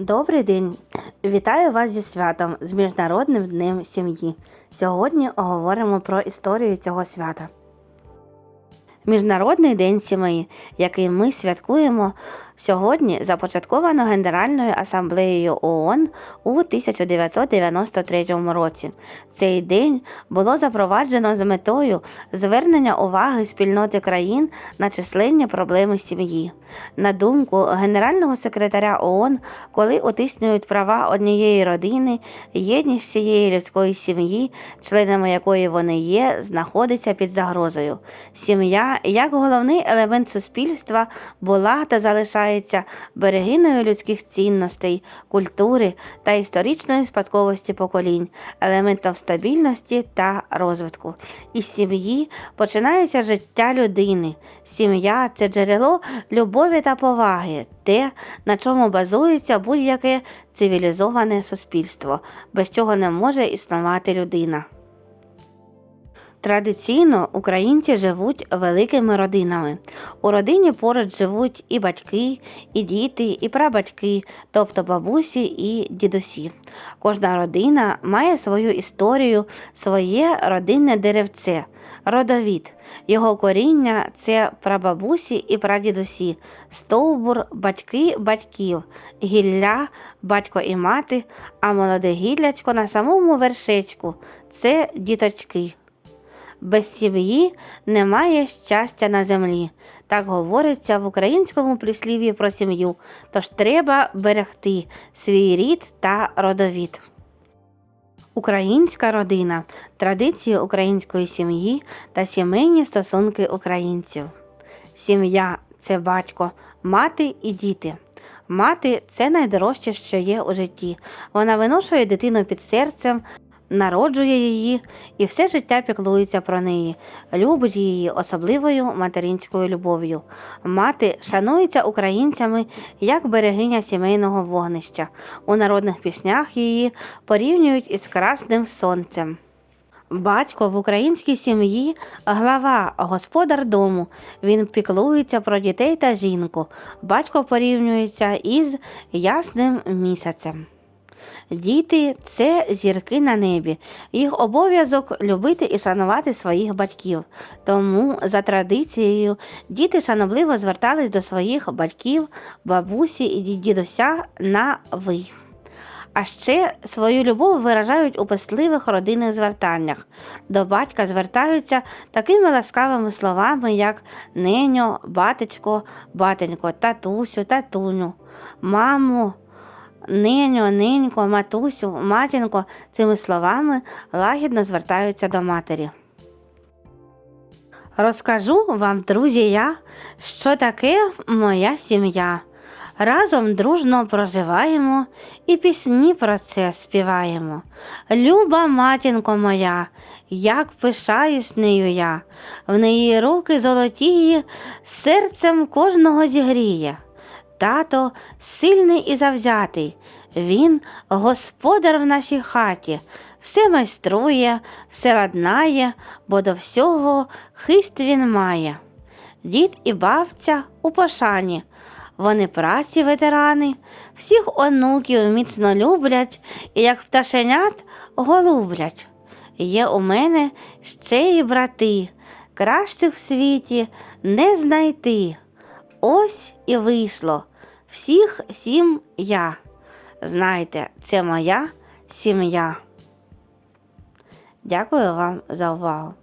Добрий день! Вітаю вас зі святом з Міжнародним днем сім'ї. Сьогодні говоримо про історію цього свята. Міжнародний день сім'ї, який ми святкуємо сьогодні, започатковано Генеральною асамблеєю ООН у 1993 році. Цей день було запроваджено з метою звернення уваги спільноти країн на численні проблеми сім'ї. На думку генерального секретаря ООН, коли утиснюють права однієї родини, єдність всієї людської сім'ї, членами якої вони є, знаходиться під загрозою. Сім'я, як головний елемент суспільства, була та залишається берегиною людських цінностей, культури та історичної спадковості поколінь, елементом стабільності та розвитку. Із сім'ї починається життя людини. Сім'я це джерело любові та поваги, те, на чому базується будь-яке цивілізоване суспільство, без чого не може існувати людина. Традиційно українці живуть великими родинами. У родині поруч живуть і батьки, і діти, і прабатьки, тобто бабусі і дідусі. Кожна родина має свою історію, своє родинне деревце, родовід. Його коріння це прабабусі і прадідусі, стовбур, батьки батьків, гілля, батько і мати, а молоде гіллячко на самому вершечку це діточки. Без сім'ї немає щастя на землі. Так говориться в українському прислів'ї про сім'ю. Тож треба берегти свій рід та родовід. Українська родина традиції української сім'ї та сімейні стосунки українців. Сім'я це батько, мати і діти. Мати це найдорожче, що є у житті. Вона виношує дитину під серцем, народжує її і все життя піклується про неї, любить її особливою материнською любов'ю. Мати шанується українцями як берегиня сімейного вогнища. У народних піснях її порівнюють із красним сонцем. Батько в українській сім'ї глава, господар дому. Він піклується про дітей та жінку. Батько порівнюється із ясним місяцем. Діти це зірки на небі. Їх обов'язок любити і шанувати своїх батьків. Тому, за традицією, діти шанобливо звертались до своїх батьків, бабусі і дідуся на ви. А ще свою любов виражають у писливих родинних звертаннях. До батька звертаються такими ласкавими словами, як неньо, батечко, батенько, татусю, татуню, мамо. Неньо, ненько, матусю, матінко цими словами лагідно звертаються до матері. Розкажу вам, друзі, я, що таке моя сім'я. Разом дружно проживаємо і пісні про це співаємо. Люба матінко моя, як пишаюсь нею я, в неї руки золотії, серцем кожного зігріє. Тато сильний і завзятий. Він господар в нашій хаті, все майструє, все ладнає, бо до всього хист він має. Дід і бабця у пошані. Вони праці ветерани, всіх онуків міцно люблять і, як пташенят, голублять. Є у мене ще й брати, кращих в світі не знайти. Ось і вийшло. Всіх сім я. Знайте, це моя сім'я. Дякую вам за увагу.